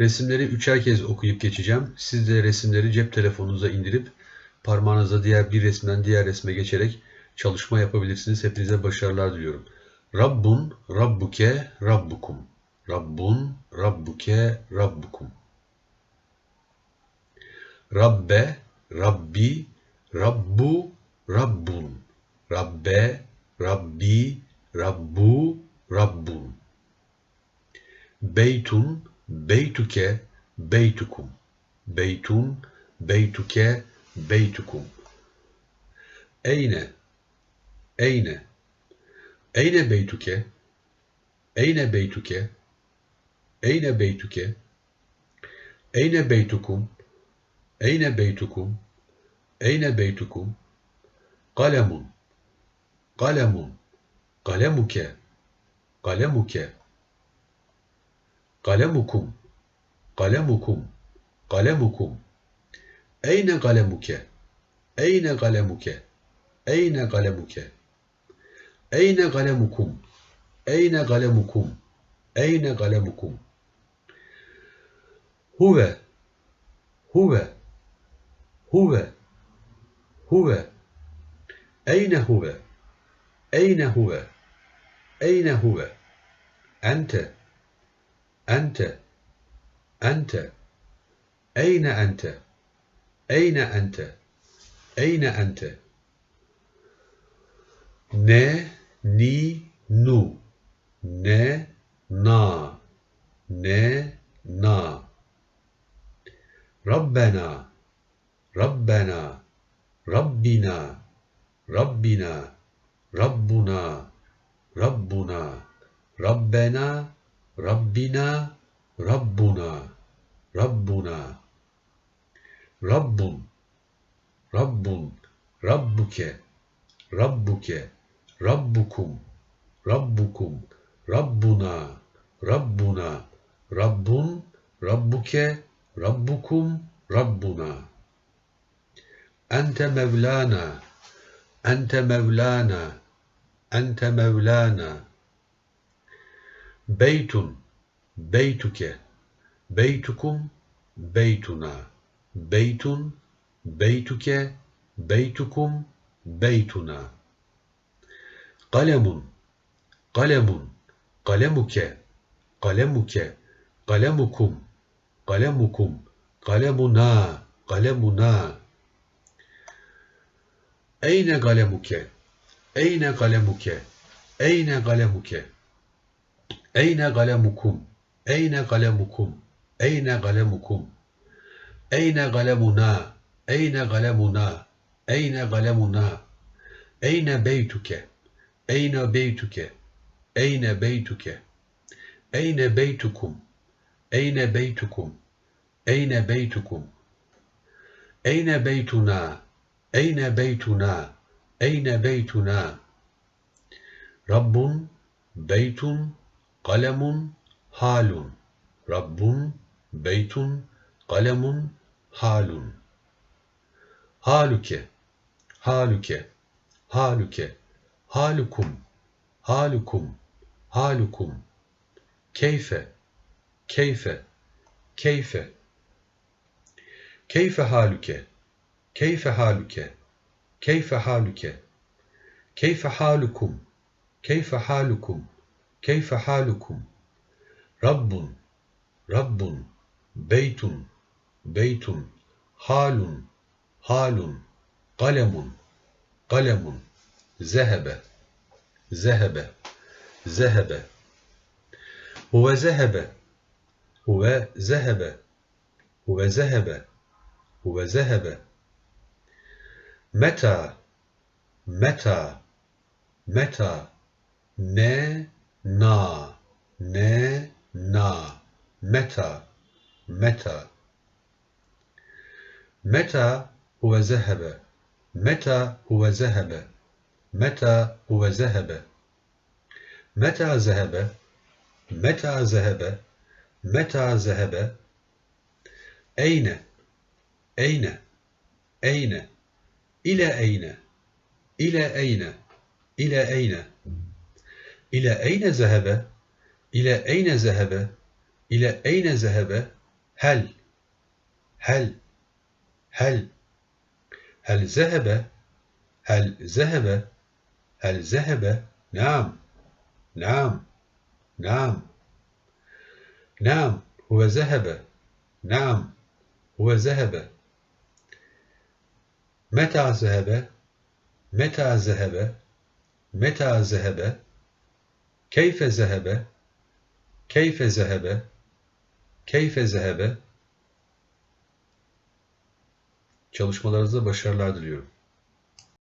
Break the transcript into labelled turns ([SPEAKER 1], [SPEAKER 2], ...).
[SPEAKER 1] Resimleri üçer kez okuyup geçeceğim. Siz de resimleri cep telefonunuza indirip parmağınıza diğer bir resimden diğer resme geçerek çalışma yapabilirsiniz. Hepinize başarılar diliyorum. Rabbun, Rabbuke, Rabbukum. Rabbun, Rabbuke, Rabbukum. Rabbe, Rabbi, Rabbu, Rabbun. Rabbe, Rabbi, Rabbu, Rabbun. Beytun, beytuke, beytukum. Beytun, beytuke, beytukum. Eyne, eyne. Eyne beytuke, eyne beytuke, eyne beytuke, eyne beytukum, eyne beytukum, eyne beytukum, kalemun, kalemun, kalemuke, kalemuke, kalemukum, kalemukum, kalemukum, eyne kalemuke, eyne kalemuke, eyne kalemuke, eyne kalemukum, eyne kalemukum, eyne kalemukum, huve, huve, huve, huve, eyne huve, eyne huve, eyne huve, ente, ente, ente, eyne ente, eyne ente, eyne ente, ne, ni, nu, ne, na, ne, na, Rabbena, Rabbena, Rabbina, Rabbina, Rabbuna, Rabbuna, Rabbena, Rabbina, Rabbuna, Rabbuna, Rabbun, Rabbun, Rabbuke, Rabbuke, Rabbukum, Rabbukum, Rabbuna, Rabbuna, Rabbun, Rabbuke, Rabbukum, Rabbuna. Ente Mevlana, Ente Mevlana, Ente Mevlana. Beytun, Beytuke, Beytukum, Beytuna. Beytun, Beytuke, Beytukum, Beytuna. Kalemun, Kalemun, Kalemuke, Kalemuke, Kalemukum, Kalemukum, Kalemuna, Kalemuna. Eyne kalemuke, eyne kalemuke, eyne kalemuke, eyne kalemukum, eyne kalemukum, eyne kalemukum, eyne kalemuna, eyne kalemuna, eyne kalemuna, eyne beytuke, eyne beytuke, eyne beytuke, eyne beytukum, eyne beytukum, eyne beytukum, eyne beytuna, eyne beytuna, eyne beytuna, Rabbun, beytun, kalemun, halun, Rabbun, beytun, kalemun, halun. Haluke, haluke, haluke, halukum, halukum, halukum. Keyfe, keyfe, keyfe. Keyfe haluke, keyfe haluke, keyfe haluke. Keyfe halukum, keyfe halukum, keyfe halukum. Rabbun, Rabbun, beytun, beytun, halun, halun, kalemun, kalemun, zehebe, zehebe, zehebe. Huve zehebe, huve zehebe, huve zehebe, huve zehebe. Meta, meta, meta, ne, na, ne, na, meta, meta. Meta huve zehebe, meta huve zehebe, meta huve zehebe. Meta zehebe, meta zehebe, meta zehebe. Eyne, eyne, eyne, ile eyne, ile eyne, ile eyne. إلى أين ذهب؟ إلى أين ذهب؟ إلى أين ذهب؟ هل هل هل هل ذهب؟ هل ذهب؟ هل ذهب؟ نعم نعم نعم نعم هو ذهب نعم هو ذهب. متى ذهب؟ متى ذهب؟ متى ذهب؟ Keyfe zehebe, keyfe zehebe, keyfe zehebe. Çalışmalarınızda başarılar diliyorum.